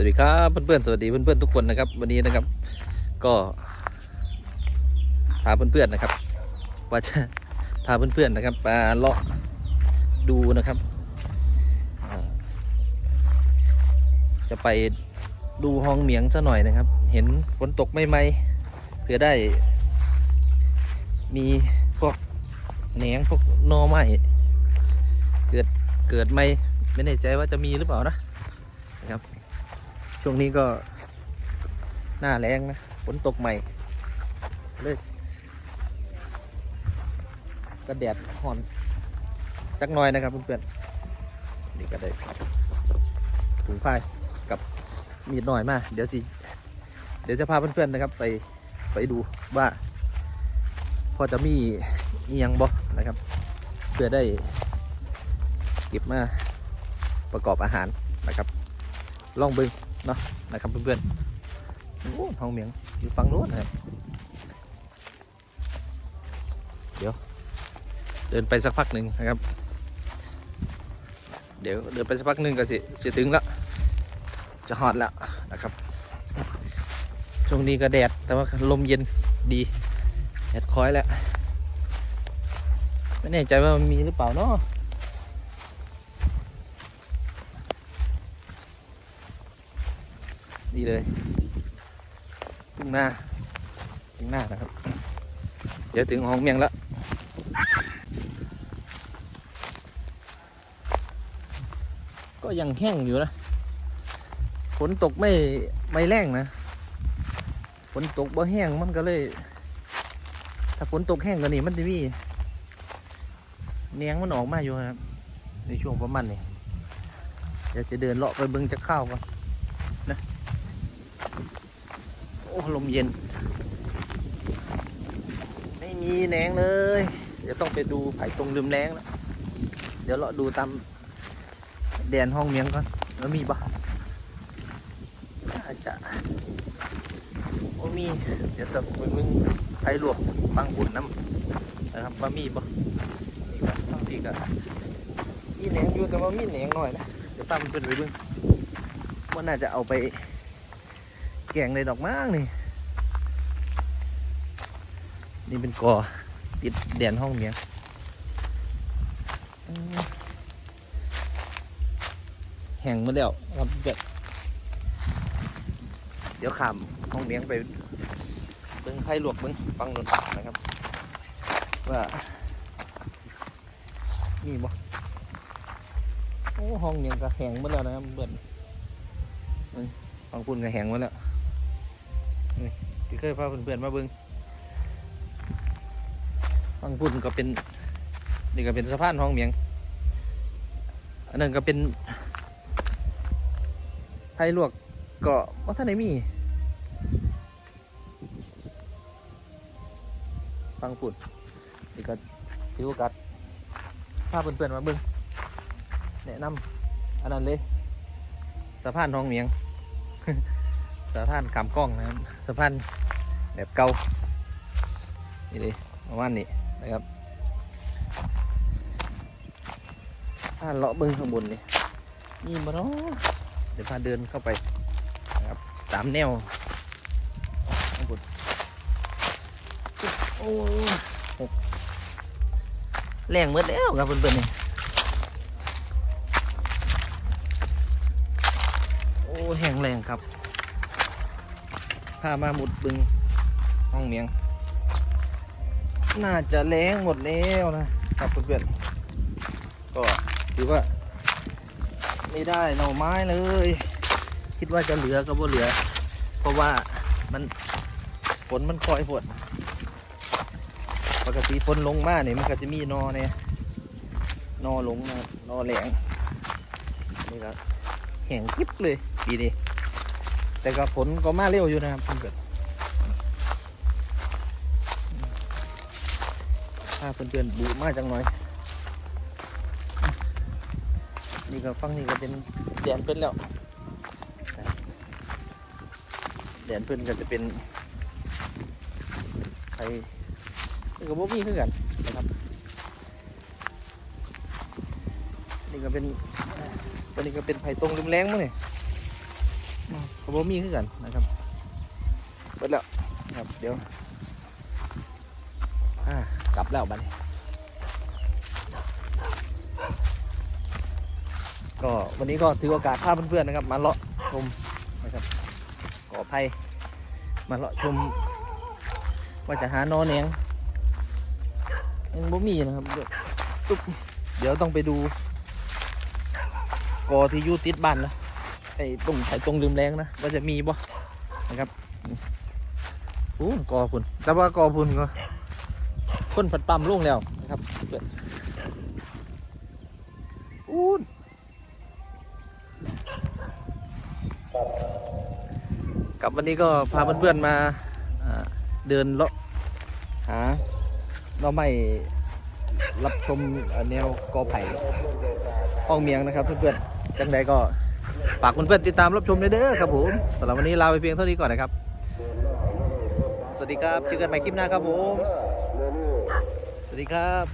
วัสดีครับเพื่อนๆสวัสดีเพื่อนๆทุกคนนะครับ วันนี้นะครับ ก็พาเพื่อนๆนะครับ ว่าจะพาเพื่อนๆนะครับมาเลาะดูนะครับจะไปดูห้องเหมียงซะหน่อยนะครับ เห็นฝนตกไม่ไหมเพื่อได้ มีพวกแหนงพวกนอไม้เกิดเกิดไม่ไม่แน่ใจว่าจะมีหรือเปล่านะนะครับ ช่วงนี้ก็หน้าแรงนะฝนตกใหม่เลยก็แดดห่อนจักน่อยนะครับเพื่อนๆนี่ก็ได้ถุงผ้ากับมีดหน่อยมาเดี๋ยวสิ เดี๋ยวจะพาเพื่อนๆนะครับ ไปไปดูว่า พอจะมีอียังบ่นะครับ เพื่อได้เก็บมาประกอบอาหารนะครับ ลองเบึง เนาะนะครับเพื่อนๆโอ้ห้องเมียงอยู่ฝั่งนู้นนะครับเดี๋ยว เดินไปสักพักหนึ่งนะครับ เดี๋ยวเดินไปสักพักหนึ่งก็สิสิถึงแล้วจะหอดแล้วนะครับช่วงนี้ก็แดดแต่ว่าลมเย็นดีแดดคอยแล้วไม่แน่ใจว่ามันมีหรือเปล่าเนาะ ดีเลยทุ่งหน้าทุ่งหน้านะครับ เดี๋ยวถึงห้องเมียงแล้วก็ยังแห้งอยู่นะฝนตกไม่ไม่แรงนะฝนตกบ่แห้งมันก็เลย ถ้าฝนตกแห้งกว่านี้มันจะมีเนียงมันออกมาอยู่ครับในช่วงประมาณนี้เดี๋ยวจะเดินเลาะไปเบิ่งจะข้าวก่อน โอ้ลมเย็น ไม่มีแหนงเลย เดี๋ยวต้องไปดูไผ่ตรงลืมแรงแล้ว เดี๋ยวเราดูตามแดนห้องเมียงก่อนแล้วมีปะอาจจะโอ้มี เดี๋ยวจะไปมึงไผ่ลวกปังบุญน้ำนะครับว่ามีปะนี่ก็บางทีก็มีแหนงอยู่แต่ว่ามีแหนงหน่อยนะ เดี๋ยวตามเพื่อนไปเบิ่งว่าน่าจะเอาไป แกงในดอกมากนี่ นี่เป็นกอติดแดนห้องเมียงแห้งมาแล้วครับเด็ดเดี๋ยวขามห้องเมียงไปเบิ้งไผ่ลวกเบิ้งฟังโดนนะครับ ว่านี่บ่โอ้ห้องเมียงก็แห้งหมาแล้วนะครับเบิ้นฟังคุณก็แห้งหมาแล้ว เคยพาเพื่อนๆมาเบิ้งฟังพุ่นก็เป็นนี่ก็เป็นสะพานห้องเมียง อันนั้นก็เป็นไผ่ลวกก็ว่าท่านไหนมีฟังพุ่นนี่ก็ถือโอกาสพาเพื่อนๆมาเบิ้งแนะนำอันนั้นเลยสะพานห้องเมียง สะพานกำกล้องนะครับสะพานแบบเก่านี่เลยประมาณนี้นะครับพาเลาะเบิ้งข้างบนนี่มีมาเนาะเดี๋ยวพาเดินเข้าไปนะครับตามแนวข้างบนโอ้หกแรงหมดแล้วครับเพื่อนๆนี่โอ้แห้งแรงครับ พามาหมุดบึงห้องเมียง น่าจะแรงหมดแล้วนะครับเพื่อนๆก็ถือว่า ไม่ได้หน่อไม้เลย คิดว่าจะเหลือก็บ่เหลือ เพราะว่ามันฝนมันคอยฝนปกติฝนลงมาเนี่ยมันก็จะมีนอเนี่ยนอลงนะนอแหลงนี่ก็แข็งคลิปเลยปีนี้ แต่ก็ผลก็มาเร็วอยู่นะครับเพื่อนถ้าเพื่อนๆบูมากจังหน่อย นี่ก็ฟังนี่ก็เป็นแดนเพื่อนแล้วแดนเพื่อนก็จะเป็นไผ่นี่ก็บ่มีคือกันนะครับ นี่ก็เป็นตัวนี้ก็เป็นไผ่ตรงริมแรงมั้งเนี่ย อืมก็บ่มีคือกันนะครับเบิดแล้วนะครับเดี๋ยวกลับแล้วบันก็วันนี้ก็ถือโอกาสพาเพื่อนๆนะครับ มาเลาะชมนะครับก่อไผ่มาเลาะชม ว่าจะหานอแหนงยังบ่มีนะครับเดี๋ยวตุ๊บเดี๋ยวต้องไปดูกอที่ยู่ติดบ้านนะ อ้ตรงไอ้ตรงลืมแรงนะว่าจะมีบ่นะครับโอ้กอพุ่นแต่ว่ากอพุ่นก็คนผัดปั๊มลงแล้วนะครับเพื่อนอู้นกับวันนี้ก็พาเพื่อนๆมาอ่าเดินเลาะหาเราไม่รับชมอ่าแนวกอไผ่ห้องเมียงนะครับเพื่อนๆจังใดก็ ฝากเพื่อนๆติดตามรับชมด้วยเด้อครับผมสำหรับวันนี้ลาไปเพียงเท่านี้ก่อนนะครับ สวัสดีครับเจอกันใหม่คลิปหน้าครับผม สวัสดีครับ